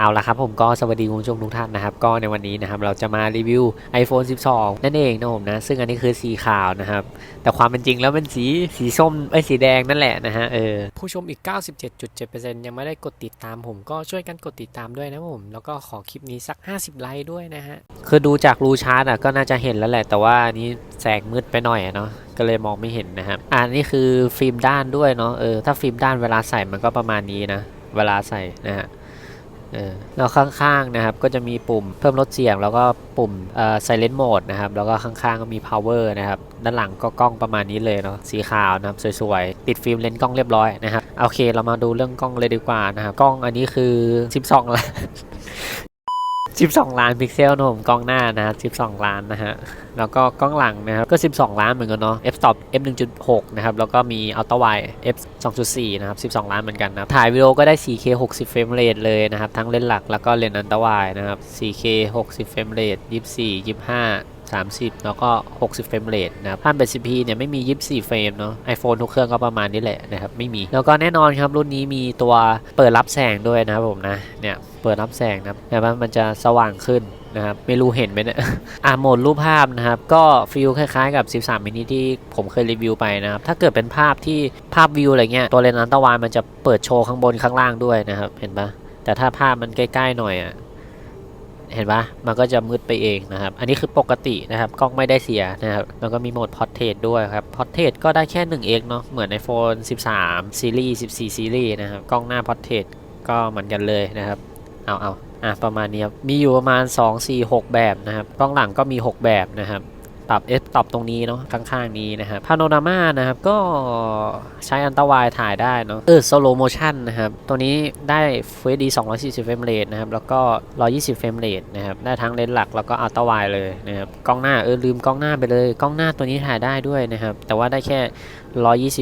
เอาละครับผมก็สวัสดีคุณผู้ชมทุกท่านนะครับ ก็ในวันนี้นะครับเราจะมารีวิว iPhone 12 นั่นเองนะผมนะ ซึ่งอันนี้คือสีขาวนะครับ แต่ความเป็นจริงแล้วเป็นสีสีส้มไอ้ยสีแดงนั่นแหละนะฮะเออผู้ชมอีก 97.7%ยังไม่ได้กดติดตามผมก็ช่วยกันกดติดตามด้วยนะผม แล้วก็ขอคลิปนี้สัก 50 ไลค์ด้วยนะฮะคือดูจากรูชาร์ตอะก็น่าจะเห็นแล้วแหละ แต่ว่าอันนี้แสงมืดไปหน่อยอะเนาะก็เลยมองไม่เห็นนะครับอ่านี่คือฟิล์มด้านด้วยเนาะเออถ้าฟิล์มด้านเวลาใส่มันก็ประมาณนี้นะเวลาใส่นะฮะเออ แล้วข้างๆนะครับก็จะมีปุ่มเพิ่มลดเสียง แล้วก็ปุ่มเอ่อ silent mode นะครับ แล้วก็ข้างๆก็มี power นะครับ ด้านหลังก็กล้องประมาณนี้เลยเนาะสีขาวนะครับสวยๆ ติดฟิล์มเลนส์กล้องเรียบร้อยนะครับ โอเคเรามาดูเรื่องกล้องเลยดีกว่านะครับ กล้องอันนี้คือ 12ล้าน 12 ล้านพิกเซลนะผมกล้องหน้านะครับ12 ล้านนะฮะ แล้วก็กล้องหลังนะครับ ก็ 12 ล้านเหมือนกันเนาะ f stop f 1.6 นะครับ แล้วก็มี ultra wide f 2.4 นะครับ 12 ล้านเหมือนกันนะถ่ายวิดีโอก็ได้ 4K 60 เฟรมเรทเลยนะครับ ทั้งเลนส์หลักแล้วก็เลนส์ ultra wide นะครับ 4K 60 เฟรมเรท24 25 30 แล้วก็ 60 เฟรมเรทนะครับถ้าเป็น CP เนี่ยไม่มี 24 เฟรมเนาะ iPhone ทุกเครื่องก็ประมาณนี้แหละนะครับ ไม่มี แล้วก็แน่นอนครับ รุ่นนี้มีตัวเปิดรับแสงด้วยนะครับผมนะ เนี่ย เปิดรับแสงนะครับแต่ว่ามันจะสว่างขึ้นนะครับไม่รู้เห็นไหมเนี่ยอ่าโหมดรูปภาพนะครับ ก็ฟิลคล้ายๆกับ 13 มินิที่ผมเคยรีวิวไปนะครับ ถ้าเกิดเป็นภาพที่ภาพวิวอะไรเงี้ย ตัวเลนส์อัลตร้าไวด์มันจะเปิดโชว์ข้างบนข้างล่างด้วยนะครับ เห็นปะแต่ถ้าภาพมันใกล้ๆหน่อยอะ เห็นปะมันก็จะมืดไปเองนะครับ อันนี้คือปกตินะครับ กล้องไม่ได้เสียนะครับ แล้วก็มีโหมดพอร์เทรตด้วยครับ พอร์เทรตก็ได้แค่1เอกเนาะ เหมือนในโฟน 13 ซีรีส์ 14 ซีรีส์นะครับ กล้องหน้าพอร์เทรตก็เหมือนกันเลยนะครับ เอาเอาอะประมาณนี้ครับ มีอยู่ประมาณ 2 4 6 แบบนะครับ กล้องหลังก็มี 6 แบบนะครับ ปรับ f ตอบตรงนี้เนาะข้างๆนี้นะครับพาโนรามานะครับก็ใช้อันตรายถ่ายได้เนาะเออ slow motion นะครับตัวนี้ได้ Full HD 240เฟรมเรทนะครับแล้วก็ 120 เฟรมเรทนะครับได้ทั้งเลนส์หลักแล้วก็อัลตร้าไวด์เลยนะครับกล้องหน้าเออลืมกล้องหน้าไปเลยกล้องหน้าตัวนี้ถ่ายได้ด้วยนะครับแต่ว่าได้แค่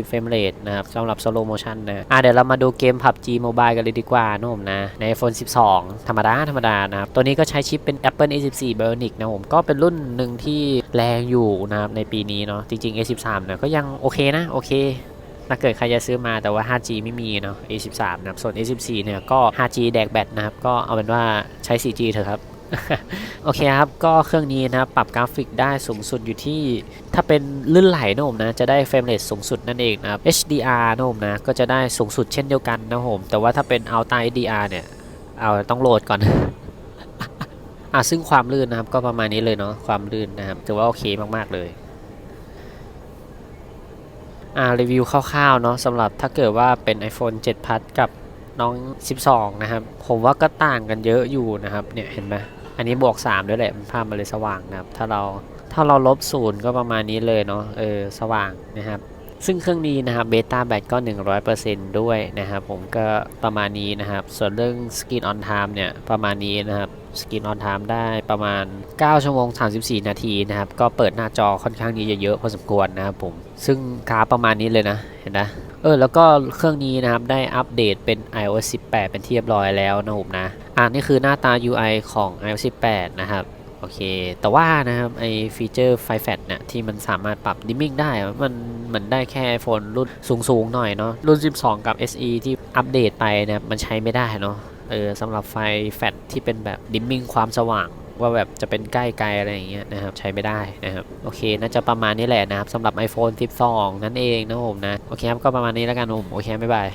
120 เฟรมเรทนะครับสำหรับ slow motion นะอะเดี๋ยวเรามาดูเกม PUBG Mobile กันเลยดีกว่านะผมนะใน iPhone 12 ธรรมดาธรรมดานะครับตัวนี้ก็ใช้ชิปเป็น Apple A14 Bionic นะผมก็เป็นรุ่นหนึ่งที่แรงงอยู่นะครับในปีนี้เนาะจริงๆ A13 เนี่ยก็ยังโอเคนะโอเคถ้าเกิดใครจะซื้อมาแต่ว่า 5G ไม่มีเนาะ A13 นะครับส่วน A14 เนี่ยก็ 5G แดกแบตนะครับก็เอาเป็นว่าใช้ 4G เถอะครับโอเคครับ ก็เครื่องนี้นะครับปรับกราฟิกได้สูงสุดอยู่ที่ ถ้าเป็นลื่นไหลนะผมนะ จะได้เฟรมเรทสูงสุดนั่นเองนะครับ HDR นะผมนะ ก็จะได้สูงสุดเช่นเดียวกันนะผมแต่ว่าถ้าเป็น Ultra HDR เนี่ย เอาต้องโหลดก่อน อะซึ่งความลื่นนะครับก็ประมาณนี้เลยเนาะความลื่นนะครับถือว่าโอเคมากๆเลยอ่ารีวิวคร่าวๆเนาะสำหรับถ้าเกิดว่าเป็น iPhone 7 Plus กับน้อง 12 นะครับ ผมว่าก็ต่างกันเยอะอยู่นะครับเนี่ยเห็นไหมอันนี้บวก 3 ด้วยแหละมันภาพมันเลยสว่างนะครับ ถ้าเราถ้าเราลบศูนย์ก็ประมาณนี้เลยเนาะเออสว่างนะครับ ซึ่งเครื่องนี้นะครับเบต้าแบตก็ 100%ด้วยนะครับผมก็ประมาณนี้นะครับ ส่วนเรื่อง Skin on Time เนี่ยประมาณนี้นะครับ Skin on Time ได้ประมาณ 9 ชั่วโมง 34 นาทีนะครับ ก็เปิดหน้าจอค่อนข้างที่จะเยอะพอสมควรนะครับผม ซึ่งกราประมาณนี้เลยนะ เห็นนะเออ แล้วก็เครื่องนี้นะครับ ได้อัปเดตเป็น iOS 18 เป็นที่เรียบร้อยแล้วนะผมนะ อ่านี่คือหน้าตา UI ของ iOS 18 นะครับ อเค แต่ว่านะครับไอฟีเจอร์ไฟแฟตเนี่ยที่มันสามารถปรับดิมมิ่งได้ มันเหมือนได้แค่ iPhone รุ่นสูงๆหน่อยเนาะรุ่น 12 กับ SE ที่อัปเดตไปนะครับมันใช้ไม่ได้เนาะเออสำหรับไฟแฟตที่เป็นแบบดิมมิ่งความสว่างว่าแบบจะเป็นใกล้ไกลอะไรอย่างเงี้ยนะครับใช้ไม่ได้นะครับโอเคน่าจะประมาณนี้แหละนะครับสำหรับ iPhone 12 นั่นเองนะผมนะ โอเคครับก็ประมาณนี้แล้วกันผมโอเคบ๊ายบาย